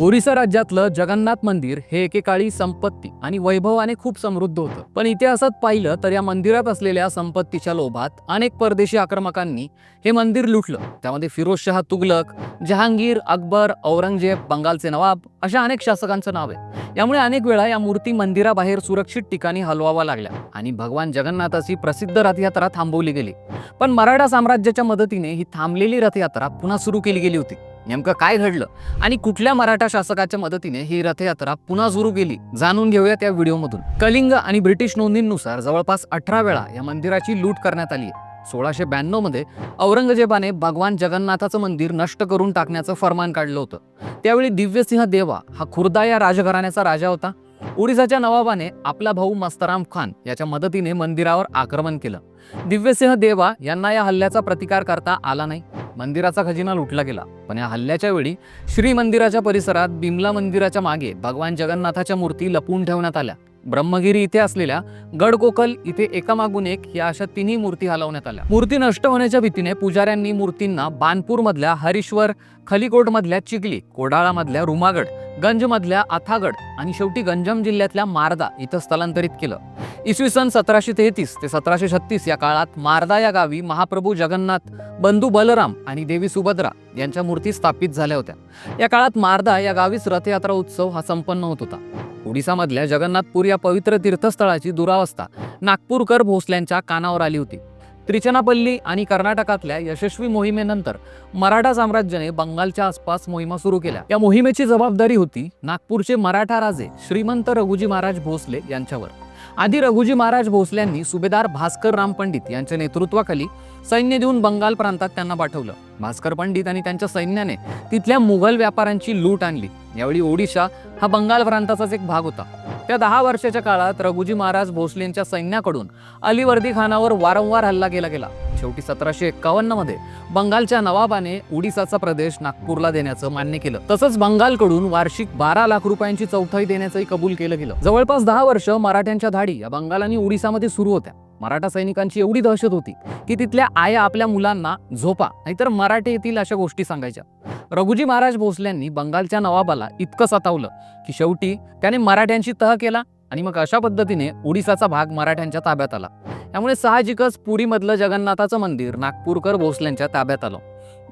ओरिसा राज्यातलं जगन्नाथ मंदिर हे एकेकाळी संपत्ती आणि वैभवाने खूप समृद्ध होतं. पण इतिहासात पाहिलं तर या मंदिरात असलेल्या संपत्तीच्या लोभात अनेक परदेशी आक्रमकांनी हे मंदिर लुटलं. त्यामध्ये फिरोजशहा तुगलक जहांगीर अकबर औरंगजेब बंगालचे नवाब अशा अनेक शासकांचं नाव आहे. यामुळे अनेक वेळा या मूर्ती मंदिराबाहेर सुरक्षित ठिकाणी हलवावा लागल्या आणि भगवान जगन्नाथाची प्रसिद्ध रथयात्रा थांबवली गेली. पण मराठा साम्राज्याच्या मदतीने ही थांबलेली रथयात्रा पुन्हा सुरू केली गेली होती. नेमकं काय घडलं? आणि कुठल्या मराठा शासकाच्या मदतीने ही रथयात्रा पुन्हा सुरू केली? जाणून घेऊया त्या व्हिडिओमधून. कलिंग आणि ब्रिटिश नोंदींनुसार जवळपास अठरा वेळा या मंदिराची लूट करण्यात आली आहे. सोळाशे ब्याण्णवमध्ये औरंगजेबाने भगवान जगन्नाथाचं मंदिर नष्ट करून टाकण्याचं फरमान काढलं होतं. त्यावेळी दिव्यसिंह देवा हा खुर्दा या राजघराण्याचा राजा होता. ओरिसाच्या नवाबाने आपला भाऊ मस्तराम खान याच्या मदतीने मंदिरावर आक्रमण केलं. दिव्यसिंह देवा यांना या हल्ल्याचा प्रतिकार करता आला नाही. मंदिराचा खजिना लुटला गेला. पण या हल्ल्याच्या वेळी श्री मंदिराच्या परिसरात बिमला मंदिराच्या मागे भगवान जगन्नाथाच्या मूर्ती लपवून ठेवण्यात आल्या. ब्रह्मगिरी इथे असलेल्या गडकोकल इथे एकामागून एक या अशा तिन्ही मूर्ती हलवण्यात आल्या. मूर्ती नष्ट होण्याच्या भीतीने पुजाऱ्यांनी मूर्तींना बानपूरमधल्या हरीश्वर खलिकोट मधल्या चिखली कोडाळा मधल्या रुमागड गंज मधल्या आथागड आणि शेवटी गंजम जिल्ह्यातल्या मारदा इथं स्थलांतरित केलं. इसवी सन सतराशे तेहतीस ते सतराशे छत्तीस या काळात मारदा या गावी महाप्रभू जगन्नाथ बंधू बलराम आणि देवी सुभद्रा यांच्या मूर्ती स्थापित झाल्या होत्या. या काळात मारदा या गावीच रथयात्रा उत्सव हा संपन्न होत होता. ओडिसामधल्या जगन्नाथपूर या पवित्र तीर्थस्थळाची दुरावस्था नागपूरकर भोसल्यांच्या कानावर आली होती. त्रिचनापल्ली आणि कर्नाटकातल्या यशस्वी मोहिमेनंतर मराठा साम्राज्याने बंगालच्या आसपास मोहिमा सुरू केल्या. या मोहिमेची जबाबदारी होती नागपूरचे मराठा राजे श्रीमंत रघुजी महाराज भोसले यांच्यावर. आधी रघुजी महाराज भोसल्यांनी सुभेदार भास्कर राम पंडित यांच्या नेतृत्वाखाली सैन्य देऊन बंगाल प्रांतात त्यांना पाठवलं. भास्कर पंडित आणि त्यांच्या सैन्याने तिथल्या मुघल व्यापाऱ्यांची लूट आणली. यावेळी ओडिशा हा बंगाल प्रांताचाच एक भाग होता. त्या दहा वर्षाच्या काळात रघुजी महाराज भोसलेंच्या सैन्याकडून अलीवर्दी खानावर वारंवार हल्ला केला गेला. शेवटी सतराशे एक्कावन्नमध्ये बंगालच्या नवाबाने ओडिसाचा प्रदेश नागपूरला देण्याचं मान्य केलं. तसंच बंगालकडून वार्षिक बारा लाख रुपयांची चौथाई देण्याचंही कबूल केलं गेलं. जवळपास दहा वर्ष मराठ्यांच्या धाडी या बंगाल आणि ओडिसामध्ये सुरू होत्या. मराठा सैनिकांची एवढी दहशत होती की तिथल्या आया आपल्या मुलांना झोपा नाहीतर मराठी येतील अशा गोष्टी सांगायच्या. रघुजी महाराज भोसल्यांनी बंगालच्या नवाबाला इतकं सतावलं की शेवटी त्याने मराठ्यांशी तह केला आणि मग अशा पद्धतीने ओडिसाचा भाग मराठ्यांच्या ताब्यात आला. त्यामुळे साहजिकच पुरीमधलं जगन्नाथाचं मंदिर नागपूरकर भोसल्यांच्या ताब्यात आलं.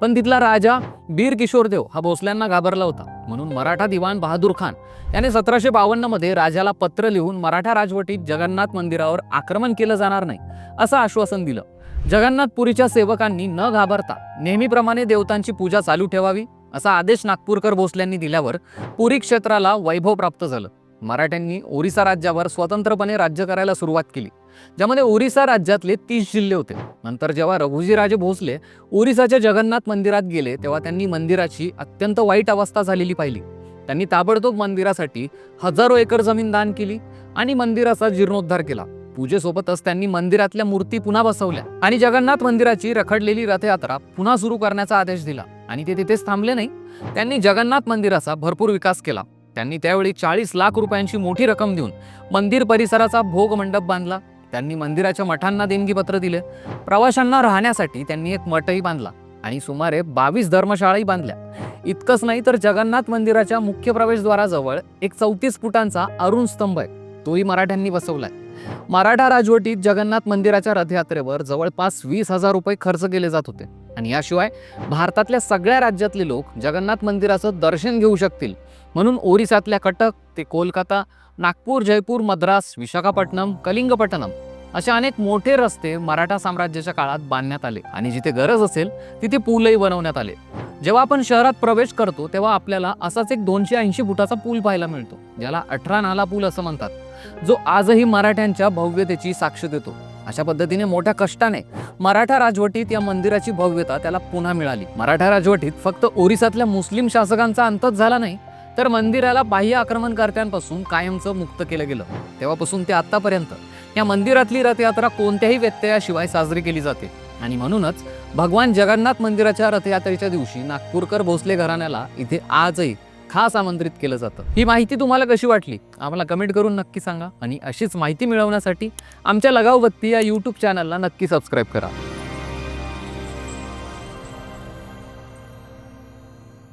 पण तिथला राजा बीर किशोरदेव हा भोसल्यांना घाबरला होता. म्हणून मराठा दिवाण बहादूर खान याने सतराशे बावन्नमध्ये राजाला पत्र लिहून मराठा राजवटीत जगन्नाथ मंदिरावर आक्रमण केलं जाणार नाही असं आश्वासन दिलं. जगन्नाथपुरीच्या सेवकांनी न घाबरता नेहमीप्रमाणे देवतांची पूजा चालू ठेवावी असा आदेश नागपूरकर भोसल्यांनी दिल्यावर पुरी क्षेत्राला वैभव प्राप्त झालं. मराठ्यांनी ओरिसा राज्यावर स्वतंत्रपणे राज्य करायला सुरुवात केली. ज्यामध्ये ओरिसा राज्यातले तीस जिल्हे होते. नंतर जेव्हा रघुजीराजे भोसले ओरिसाच्या जगन्नाथ मंदिरात गेले तेव्हा त्यांनी मंदिराची अत्यंत वाईट अवस्था झालेली पाहिली. त्यांनी ताबडतोब मंदिरासाठी हजारो एकर जमीन दान केली आणि मंदिराचा जीर्णोद्धार केला. पूजेसोबतच त्यांनी मंदिरातल्या मूर्ती पुन्हा बसवल्या आणि जगन्नाथ मंदिराची रखडलेली रथयात्रा पुन्हा सुरू करण्याचा आदेश दिला. आणि ते तिथेच थांबले नाही. त्यांनी जगन्नाथ मंदिराचा भरपूर विकास केला. त्यांनी त्यावेळी चाळीस लाख रुपयांची मोठी रक्कम देऊन मंदिर परिसराचा भोग मंडप बांधला. त्यांनी मंदिराच्या मठांना देणगीपत्र दिले. प्रवाशांना राहण्यासाठी त्यांनी एक मठही बांधला आणि सुमारे बावीस धर्मशाळाही बांधल्या. इतकंच नाही तर जगन्नाथ मंदिराच्या मुख्य प्रवेशद्वाराजवळ एक चौतीस फुटांचा अरुण स्तंभ आहे. तोही मराठ्यांनी बसवलाय. मराठा राजवटीत जगन्नाथ मंदिराच्या रथयात्रेवर जवळपास वीस हजार रुपये खर्च केले जात होते. आणि याशिवाय भारतातल्या सगळ्या राज्यातले लोक जगन्नाथ मंदिराचं दर्शन घेऊ शकतील. म्हणून ओरिसातल्या कटक ते कोलकाता नागपूर जयपूर मद्रास विशाखापट्टणम कलिंगपट्टणम असे अनेक मोठे रस्ते मराठा साम्राज्याच्या काळात बांधण्यात आले. आणि जिथे गरज असेल तिथे पूलही बनवण्यात आले. जेव्हा आपण शहरात प्रवेश करतो तेव्हा आपल्याला असाच एक दोनशे ऐंशी फुटाचा पूल पाहायला मिळतो. ज्याला अठरा नाला पूल असं म्हणतात. जो आजही मराठ्यांच्या भव्यतेची साक्ष देतो. अशा पद्धतीने मोठ्या कष्टाने मराठा राजवटीत या मंदिराची भव्यता त्याला पुन्हा मिळाली. मराठा राजवटीत फक्त ओरिसातल्या मुस्लिम शासकांचा अंतच झाला नाही तर मंदिराला बाह्य आक्रमणकर्त्यांपासून कायमचं मुक्त केलं गेलं. तेव्हापासून ते आतापर्यंत या मंदिरातली रथयात्रा कोणत्याही व्यत्ययाशिवाय साजरी केली जाते. आणि म्हणूनच भगवान जगन्नाथ मंदिराच्या रथयात्रेच्या दिवशी नागपूरकर भोसले घराण्याला इथे आजही खास आमंत्रित केलं जातं. ही माहिती तुम्हाला कशी वाटली? आम्हाला कमेंट करून नक्की सांगा आणि अशीच माहिती मिळवण्यासाठी आमच्या लगावबत्ती या यूट्यूब चॅनलला नक्की सबस्क्राईब करा.